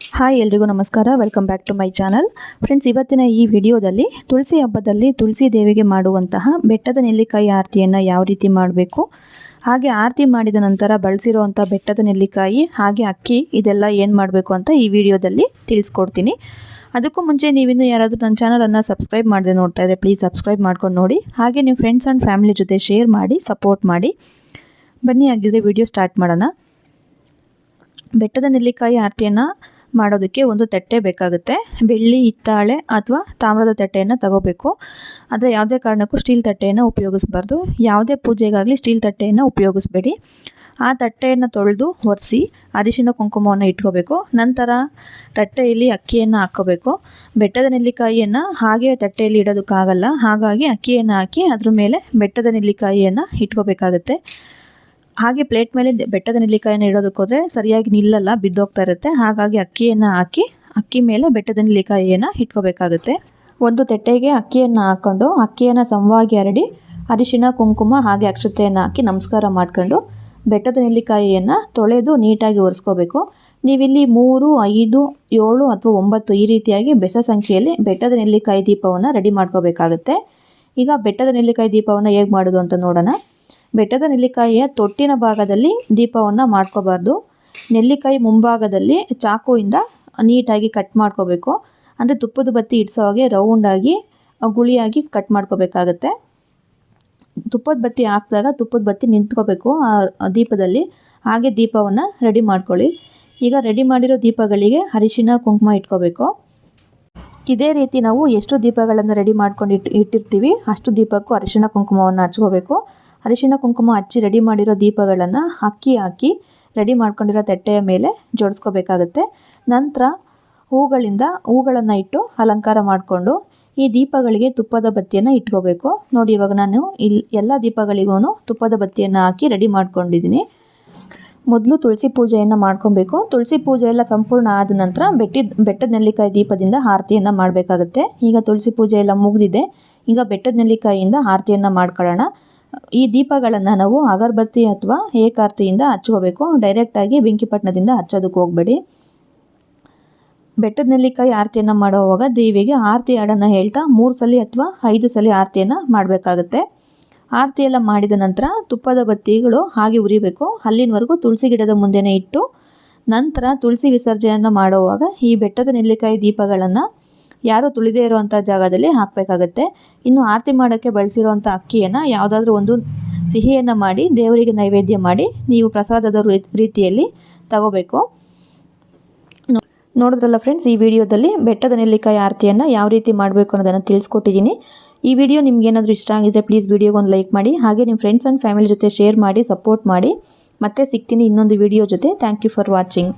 Hi ಎಲ್ರಿಗೂ ನಮಸ್ಕಾರ. Welcome back to my channel friends ಇವತ್ತಿನ ಈ ವಿಡಿಯೋದಲ್ಲಿ ತುಳಸಿ ಹಬ್ಬದಲ್ಲಿ ತುಳಸಿ ದೇವಿಗೆ ಮಾಡುವಂತಹ ಬೆಟ್ಟದ ನೆಲ್ಲಿಕಾಯಿ ಆರತಿಯನ್ನು ಯಾವ ರೀತಿ ಮಾಡಬೇಕು? ಹಾಗೆ ಆರತಿ ಮಾಡಿದ ನಂತರ ಬಳಸಿರುವಂಥ ಬೆಟ್ಟದ ನೆಲ್ಲಿಕಾಯಿ, ಹಾಗೆ ಅಕ್ಕಿ, ಇದೆಲ್ಲ ಏನು ಮಾಡಬೇಕು ಅಂತ ಈ ವಿಡಿಯೋದಲ್ಲಿ ತಿಳಿಸ್ಕೊಡ್ತೀನಿ. ಅದಕ್ಕೂ ಮುಂಚೆ ನೀವಿನ್ನೂ ಯಾರಾದರೂ ನನ್ನ ಚಾನಲನ್ನು ಸಬ್ಸ್ಕ್ರೈಬ್ ಮಾಡದೆ ನೋಡ್ತಾ ಇದ್ದರೆ ಪ್ಲೀಸ್ ಸಬ್ಸ್ಕ್ರೈಬ್ ಮಾಡ್ಕೊಂಡು ನೋಡಿ. ಹಾಗೆ ನಿಮ್ಮ ಫ್ರೆಂಡ್ಸ್ ಆ್ಯಂಡ್ ಫ್ಯಾಮಿಲಿ ಜೊತೆ ಶೇರ್ ಮಾಡಿ ಸಪೋರ್ಟ್ ಮಾಡಿ. ಬನ್ನಿ ಆಗಿದ್ರೆ ವಿಡಿಯೋ ಸ್ಟಾರ್ಟ್ ಮಾಡೋಣ. ಬೆಟ್ಟದ ನೆಲ್ಲಿಕಾಯಿ ಆರತಿಯನ್ನು ಮಾಡೋದಕ್ಕೆ ಒಂದು ತಟ್ಟೆ ಬೇಕಾಗುತ್ತೆ. ಬೆಳ್ಳಿ, ಹಿತ್ತಾಳೆ ಅಥವಾ ತಾಮ್ರದ ತಟ್ಟೆಯನ್ನು ತಗೋಬೇಕು. ಆದರೆ ಯಾವುದೇ ಕಾರಣಕ್ಕೂ ಸ್ಟೀಲ್ ತಟ್ಟೆಯನ್ನು ಉಪಯೋಗಿಸ್ಬಾರ್ದು. ಯಾವುದೇ ಪೂಜೆಗಾಗಲಿ ಸ್ಟೀಲ್ ತಟ್ಟೆಯನ್ನು ಉಪಯೋಗಿಸ್ಬೇಡಿ. ಆ ತಟ್ಟೆಯನ್ನು ತೊಳೆದು ಒರೆಸಿ ಅರಿಶಿನ ಕುಂಕುಮವನ್ನು ಇಟ್ಕೋಬೇಕು. ನಂತರ ತಟ್ಟೆಯಲ್ಲಿ ಅಕ್ಕಿಯನ್ನು ಹಾಕ್ಕೋಬೇಕು. ಬೆಟ್ಟದ ನೆಲ್ಲಿಕಾಯಿಯನ್ನು ಹಾಗೆ ತಟ್ಟೆಯಲ್ಲಿ ಇಡೋದಕ್ಕಾಗಲ್ಲ. ಹಾಗಾಗಿ ಅಕ್ಕಿಯನ್ನು ಹಾಕಿ ಅದ್ರ ಮೇಲೆ ಬೆಟ್ಟದ ನೆಲ್ಲಿಕಾಯಿಯನ್ನು ಇಟ್ಕೋಬೇಕಾಗುತ್ತೆ. ಹಾಗೆ ಪ್ಲೇಟ್ ಮೇಲೆ ಬೆಟ್ಟದ ನೆಲ್ಲಿಕಾಯನ್ನು ಇಡೋದಕ್ಕೋದ್ರೆ ಸರಿಯಾಗಿ ನಿಲ್ಲಲ್ಲ, ಬಿದ್ದೋಗ್ತಾ ಇರುತ್ತೆ. ಹಾಗಾಗಿ ಅಕ್ಕಿಯನ್ನು ಹಾಕಿ, ಅಕ್ಕಿ ಮೇಲೆ ಬೆಟ್ಟದ ನೆಲ್ಲಿಕಾಯಿಯನ್ನು ಇಟ್ಕೋಬೇಕಾಗುತ್ತೆ. ಒಂದು ತಟ್ಟೆಗೆ ಅಕ್ಕಿಯನ್ನು ಹಾಕ್ಕೊಂಡು ಅಕ್ಕಿಯನ್ನು ಸಮವಾಗಿ ಹರಡಿ, ಅರಿಶಿನ, ಕುಂಕುಮ ಹಾಗೆ ಅಕ್ಷತೆಯನ್ನು ಹಾಕಿ ನಮಸ್ಕಾರ ಮಾಡ್ಕೊಂಡು ಬೆಟ್ಟದ ನೆಲ್ಲಿಕಾಯಿಯನ್ನು ತೊಳೆದು ನೀಟಾಗಿ ಒರೆಸ್ಕೋಬೇಕು. ನೀವಿಲ್ಲಿ ಮೂರು, ಐದು, ಏಳು ಅಥವಾ ಒಂಬತ್ತು ಈ ರೀತಿಯಾಗಿ ಬೆಸ ಸಂಖ್ಯೆಯಲ್ಲಿ ಬೆಟ್ಟದ ನೆಲ್ಲಿಕಾಯಿ ದೀಪವನ್ನು ರೆಡಿ ಮಾಡ್ಕೋಬೇಕಾಗುತ್ತೆ. ಈಗ ಬೆಟ್ಟದ ನೆಲ್ಲಿಕಾಯಿ ದೀಪವನ್ನು ಹೇಗೆ ಮಾಡೋದು ಅಂತ ನೋಡೋಣ. ಬೆಟ್ಟದ ನೆಲ್ಲಿಕಾಯಿಯ ತೊಟ್ಟಿನ ಭಾಗದಲ್ಲಿ ದೀಪವನ್ನು ಮಾಡ್ಕೋಬಾರ್ದು. ನೆಲ್ಲಿಕಾಯಿ ಮುಂಭಾಗದಲ್ಲಿ ಚಾಕುವಿಂದ ನೀಟಾಗಿ ಕಟ್ ಮಾಡ್ಕೋಬೇಕು. ಅಂದರೆ ತುಪ್ಪದ ಬತ್ತಿ ಇಡ್ಸೋ ಹಾಗೆ ರೌಂಡಾಗಿ ಗುಳಿಯಾಗಿ ಕಟ್ ಮಾಡ್ಕೋಬೇಕಾಗತ್ತೆ. ತುಪ್ಪದ ಬತ್ತಿ ಹಾಕಿದಾಗ ತುಪ್ಪದ ಬತ್ತಿ ನಿಂತ್ಕೋಬೇಕು, ಆ ದೀಪದಲ್ಲಿ. ಹಾಗೆ ದೀಪವನ್ನು ರೆಡಿ ಮಾಡ್ಕೊಳ್ಳಿ. ಈಗ ರೆಡಿ ಮಾಡಿರೋ ದೀಪಗಳಿಗೆ ಅರಿಶಿನ, ಕುಂಕುಮ ಇಟ್ಕೋಬೇಕು. ಇದೇ ರೀತಿ ನಾವು ಎಷ್ಟು ದೀಪಗಳನ್ನು ರೆಡಿ ಮಾಡ್ಕೊಂಡು ಇಟ್ಟು ಇಟ್ಟಿರ್ತೀವಿ, ಅಷ್ಟು ದೀಪಕ್ಕೂ ಅರಿಶಿನ, ಕುಂಕುಮವನ್ನು ಹಚ್ಕೋಬೇಕು. ಅರಿಶಿನ ಕುಂಕುಮ ಹಚ್ಚಿ ರೆಡಿ ಮಾಡಿರೋ ದೀಪಗಳನ್ನು ಅಕ್ಕಿ ಹಾಕಿ ರೆಡಿ ಮಾಡ್ಕೊಂಡಿರೋ ತಟ್ಟೆಯ ಮೇಲೆ ಜೋಡಿಸ್ಕೋಬೇಕಾಗತ್ತೆ. ನಂತರ ಹೂಗಳಿಂದ ಹೂಗಳನ್ನು ಇಟ್ಟು ಅಲಂಕಾರ ಮಾಡಿಕೊಂಡು ಈ ದೀಪಗಳಿಗೆ ತುಪ್ಪದ ಬತ್ತಿಯನ್ನು ಇಟ್ಕೋಬೇಕು. ನೋಡಿ, ಇವಾಗ ನಾನು ಇಲ್ಲಿ ಎಲ್ಲ ದೀಪಗಳಿಗೂ ತುಪ್ಪದ ಬತ್ತಿಯನ್ನು ಹಾಕಿ ರೆಡಿ ಮಾಡ್ಕೊಂಡಿದ್ದೀನಿ. ಮೊದಲು ತುಳಸಿ ಪೂಜೆಯನ್ನು ಮಾಡ್ಕೊಬೇಕು. ತುಳಸಿ ಪೂಜೆ ಎಲ್ಲ ಸಂಪೂರ್ಣ ಆದ ನಂತರ ಬೆಟ್ಟಿದ, ಬೆಟ್ಟದ ನೆಲ್ಲಿಕಾಯಿ ದೀಪದಿಂದ ಆರತಿಯನ್ನು ಮಾಡಬೇಕಾಗುತ್ತೆ. ಈಗ ತುಳಸಿ ಪೂಜೆ ಎಲ್ಲ ಮುಗಿದಿದೆ. ಈಗ ಬೆಟ್ಟದ ನೆಲ್ಲಿಕಾಯಿಯಿಂದ ಆರತಿಯನ್ನು ಮಾಡ್ಕೊಳ್ಳೋಣ. ಈ ದೀಪಗಳನ್ನು ನಾವು ಅಗರಬತ್ತಿ ಅಥವಾ ಏಕಾರ್ತಿಯಿಂದ ಹಚ್ಕೋಬೇಕು. ಡೈರೆಕ್ಟಾಗಿ ಬೆಂಕಿಪಟ್ಟಣದಿಂದ ಹಚ್ಚೋದಕ್ಕೆ ಹೋಗಬೇಡಿ. ಬೆಟ್ಟದ ನೆಲ್ಲಿಕಾಯಿ ಆರತಿಯನ್ನು ಮಾಡುವಾಗ ದೇವಿಗೆ ಆರತಿ ಹಾಡನ್ನು ಹೇಳ್ತಾ ಮೂರು ಸಲ ಅಥವಾ ಐದು ಸಲ ಆರತಿಯನ್ನು ಮಾಡಬೇಕಾಗುತ್ತೆ. ಆರತಿ ಎಲ್ಲ ಮಾಡಿದ ನಂತರ ತುಪ್ಪದ ಬತ್ತಿಗಳು ಹಾಗೆ ಉರಿಬೇಕು. ಅಲ್ಲಿನವರೆಗೂ ತುಳಸಿ ಗಿಡದ ಮುಂದೆನೇ ಇಟ್ಟು ನಂತರ ತುಳಸಿ ವಿಸರ್ಜನೆಯನ್ನು ಮಾಡುವಾಗ ಈ ಬೆಟ್ಟದ ನೆಲ್ಲಿಕಾಯಿ ದೀಪಗಳನ್ನು ಯಾರು ತುಳಿದೇ ಇರುವಂಥ ಜಾಗದಲ್ಲಿ ಹಾಕಬೇಕಾಗತ್ತೆ. ಇನ್ನು ಆರತಿ ಮಾಡೋಕ್ಕೆ ಬಳಸಿರುವಂಥ ಅಕ್ಕಿಯನ್ನು ಯಾವುದಾದ್ರೂ ಒಂದು ಸಿಹಿಯನ್ನು ಮಾಡಿ, ದೇವರಿಗೆ ನೈವೇದ್ಯ ಮಾಡಿ ನೀವು ಪ್ರಸಾದದ ರೀತಿಯಲ್ಲಿ ತಗೋಬೇಕು. ನೋಡಿದ್ರಲ್ಲ ಫ್ರೆಂಡ್ಸ್ ಈ ವಿಡಿಯೋದಲ್ಲಿ ಬೆಟ್ಟದ ನೆಲ್ಲಿಕಾಯಿ ಆರತಿಯನ್ನು ಯಾವ ರೀತಿ ಮಾಡಬೇಕು ಅನ್ನೋದನ್ನು ತಿಳಿಸ್ಕೊಟ್ಟಿದ್ದೀನಿ. ಈ ವಿಡಿಯೋ ನಿಮ್ಗೆ ಏನಾದರೂ ಇಷ್ಟ ಆಗಿದ್ರೆ ಪ್ಲೀಸ್ ವಿಡಿಯೋಗೊಂದು ಲೈಕ್ ಮಾಡಿ, ಹಾಗೆ ನಿಮ್ಮ ಫ್ರೆಂಡ್ಸ್ ಆ್ಯಂಡ್ ಫ್ಯಾಮಿಲಿ ಜೊತೆ ಶೇರ್ ಮಾಡಿ ಸಪೋರ್ಟ್ ಮಾಡಿ. ಮತ್ತೆ ಸಿಗ್ತೀನಿ ಇನ್ನೊಂದು ವಿಡಿಯೋ ಜೊತೆ. Thank you for watching